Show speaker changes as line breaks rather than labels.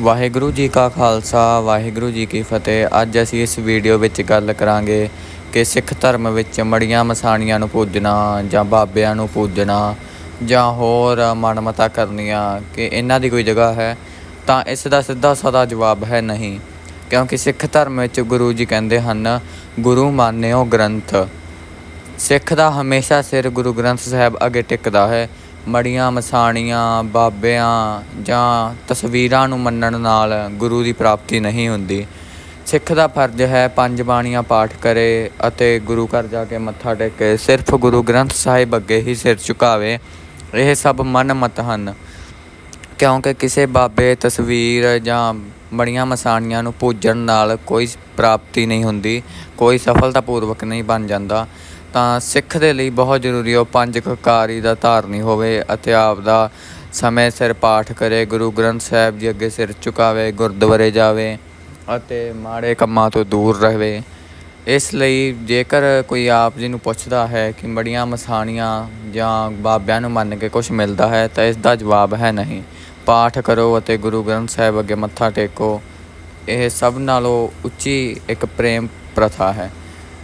ਵਾਹਿਗੁਰੂ ਜੀ ਕਾ ਖਾਲਸਾ, ਵਾਹਿਗੁਰੂ ਜੀ ਕੀ ਫਤਿਹ। ਅੱਜ ਅਸੀਂ ਇਸ ਵੀਡੀਓ ਵਿੱਚ ਗੱਲ ਕਰਾਂਗੇ ਕਿ ਸਿੱਖ ਧਰਮ ਵਿੱਚ ਮੜੀਆਂ ਮਸਾਣੀਆਂ ਨੂੰ ਪੂਜਣਾ ਜਾਂ ਬਾਬਿਆਂ ਨੂੰ ਪੂਜਣਾ ਜਾਂ ਹੋਰ ਮਨਮਤਾ ਕਰਨੀਆਂ, ਕਿ ਇਹਨਾਂ ਦੀ ਕੋਈ ਜਗ੍ਹਾ ਹੈ? ਤਾਂ ਇਸ ਦਾ ਸਿੱਧਾ ਸਾਦਾ ਜਵਾਬ ਹੈ ਨਹੀਂ, ਕਿਉਂਕਿ ਸਿੱਖ ਧਰਮ ਵਿੱਚ ਗੁਰੂ ਜੀ ਕਹਿੰਦੇ ਹਨ, ਗੁਰੂ ਮਾਨਿਓ ਗ੍ਰੰਥ। ਸਿੱਖ ਦਾ ਹਮੇਸ਼ਾ ਸਿਰ ਗੁਰੂ ਗ੍ਰੰਥ ਸਾਹਿਬ ਅੱਗੇ ਟਿਕਦਾ ਹੈ। ਮੜੀਆਂ ਮਸਾਣੀਆਂ, ਬਾਬਿਆਂ ਜਾਂ ਤਸਵੀਰਾਂ ਨੂੰ ਮੰਨਣ ਨਾਲ ਗੁਰੂ ਦੀ ਪ੍ਰਾਪਤੀ ਨਹੀਂ ਹੁੰਦੀ। ਸਿੱਖ ਦਾ ਫਰਜ਼ ਹੈ ਪੰਜ ਬਾਣੀਆਂ ਪਾਠ ਕਰੇ ਅਤੇ ਗੁਰੂ ਘਰ ਜਾ ਕੇ ਮੱਥਾ ਟੇਕੇ। ਸਿਰਫ ਗੁਰੂ ਗ੍ਰੰਥ ਸਾਹਿਬ ਅੱਗੇ ਹੀ ਸਿਰ ਝੁਕਾਵੇ, ਇਹ ਸਭ ਮਨਮਤ ਹਨ। ਕਿਉਂਕਿ ਕਿਸੇ ਬਾਬੇ ਤਸਵੀਰ ਜਾਂ ਬੜੀਆਂ ਮਸਾਣੀਆਂ ਨੂੰ ਪੂਜਣ ਨਾਲ ਕੋਈ ਪ੍ਰਾਪਤੀ ਨਹੀਂ ਹੁੰਦੀ, ਕੋਈ ਸਫਲਤਾਪੂਰਵਕ ਨਹੀਂ ਬਣ ਜਾਂਦਾ। ਤਾਂ ਸਿੱਖ ਦੇ ਲਈ ਬਹੁਤ ਜ਼ਰੂਰੀ ਹੈ ਉਹ ਪੰਜ ਕਕਾਰੀ ਦਾ ਧਾਰਨੀ ਹੋਵੇ ਅਤੇ ਆਪ ਦਾ ਸਮੇਂ ਸਿਰ ਪਾਠ ਕਰੇ, ਗੁਰੂ ਗ੍ਰੰਥ ਸਾਹਿਬ ਜੀ ਅੱਗੇ ਸਿਰ ਝੁਕਾਵੇ, ਗੁਰਦੁਆਰੇ ਜਾਵੇ ਅਤੇ ਮਾੜੇ ਕੰਮਾਂ ਤੋਂ ਦੂਰ ਰਹੇ। ਇਸ ਲਈ ਜੇਕਰ ਕੋਈ ਆਪ ਜੀ ਨੂੰ ਪੁੱਛਦਾ ਹੈ ਕਿ ਮੜੀਆਂ ਮਸਾਣੀਆਂ ਜਾਂ ਬਾਬਿਆਂ ਨੂੰ ਮੰਨ ਕੇ ਕੁਝ ਮਿਲਦਾ ਹੈ ਤਾਂ ਇਸ ਦਾ ਜਵਾਬ ਹੈ ਨਹੀਂ। ਪਾਠ ਕਰੋ ਅਤੇ ਗੁਰੂ ਗ੍ਰੰਥ ਸਾਹਿਬ ਅੱਗੇ ਮੱਥਾ ਟੇਕੋ। ਇਹ ਸਭ ਨਾਲੋਂ ਉੱਚੀ ਇੱਕ ਪ੍ਰੇਮ ਪ੍ਰਥਾ ਹੈ।